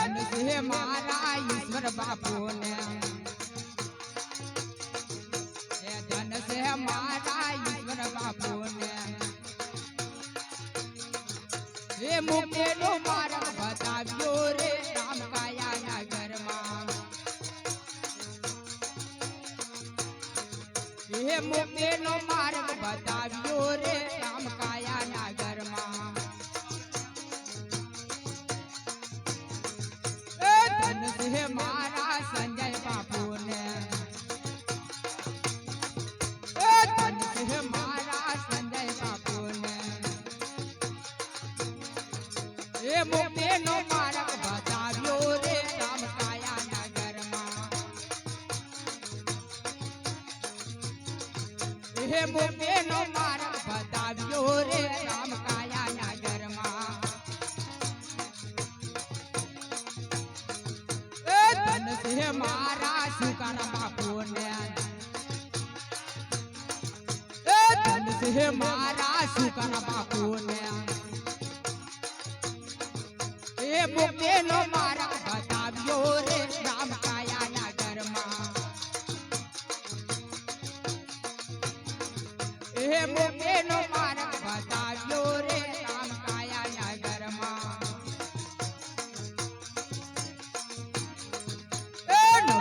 ધન છે મારા ઈશ્વર બાપુને. એ ધન છે મારા ઈશ્વર બાપુને. એ મુકેલો મારા બતાવ્યો રે રામ કાયા નગરમાં. એ મુકેલો મારા બતાવ્યો રે રામ है मारा संजय बापू ने मारा संजय बापू ने ये मुक्ति नो मारक रे राम છે મારા સુકાર બાપુને એ ધન છે મારા સુકાર એ મુકેનો માર્ગ બતાવ્યો રે રામ કાયા નગરમાં એ મુકેનો માર્ગ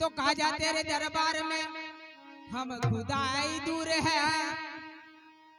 तो कहा जाते रे दरबार में हम खुदाई दूर है।